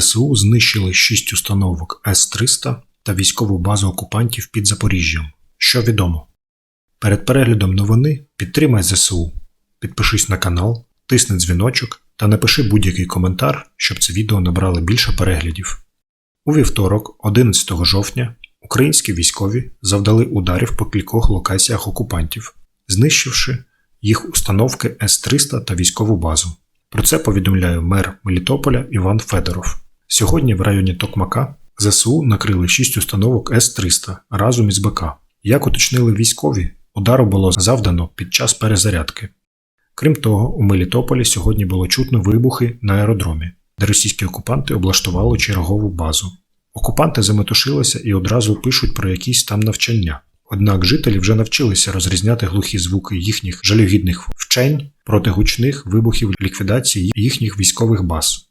ЗСУ знищили 6 установок С-300 та військову базу окупантів під Запоріжжям. Що відомо? Перед переглядом новини підтримай ЗСУ, підпишись на канал, тисни дзвіночок та напиши будь-який коментар, щоб це відео набрало більше переглядів. У вівторок, 11 жовтня, українські військові завдали ударів по кількох локаціях окупантів, знищивши їх установки С-300 та військову базу. Про це повідомляє мер Мелітополя Іван Федоров. Сьогодні в районі Токмака ЗСУ накрили 6 установок С-300 разом із БК. Як уточнили військові, удару було завдано під час перезарядки. Крім того, у Мелітополі сьогодні було чутно вибухи на аеродромі, де російські окупанти облаштували чергову базу. Окупанти заметушилися і одразу пишуть про якісь там навчання. Однак жителі вже навчилися розрізняти глухі звуки їхніх жалюгідних вчень проти гучних вибухів ліквідації їхніх військових баз.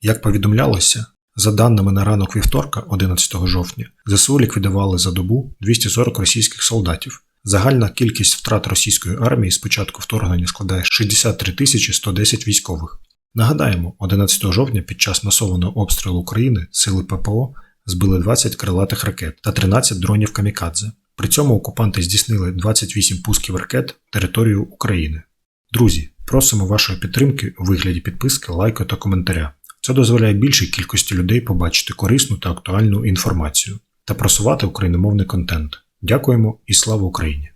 Як повідомлялося, за даними на ранок вівторка, 11 жовтня, ЗСУ ліквідували за добу 240 російських солдатів. Загальна кількість втрат російської армії з початку вторгнення складає 63 тисячі 110 військових. Нагадаємо, 11 жовтня під час масованого обстрілу України сили ППО збили 20 крилатих ракет та 13 дронів камікадзе. При цьому окупанти здійснили 28 пусків ракет територію України. Друзі, просимо вашої підтримки у вигляді підписки, лайку та коментаря. Це дозволяє більшій кількості людей побачити корисну та актуальну інформацію та просувати україномовний контент. Дякуємо і слава Україні!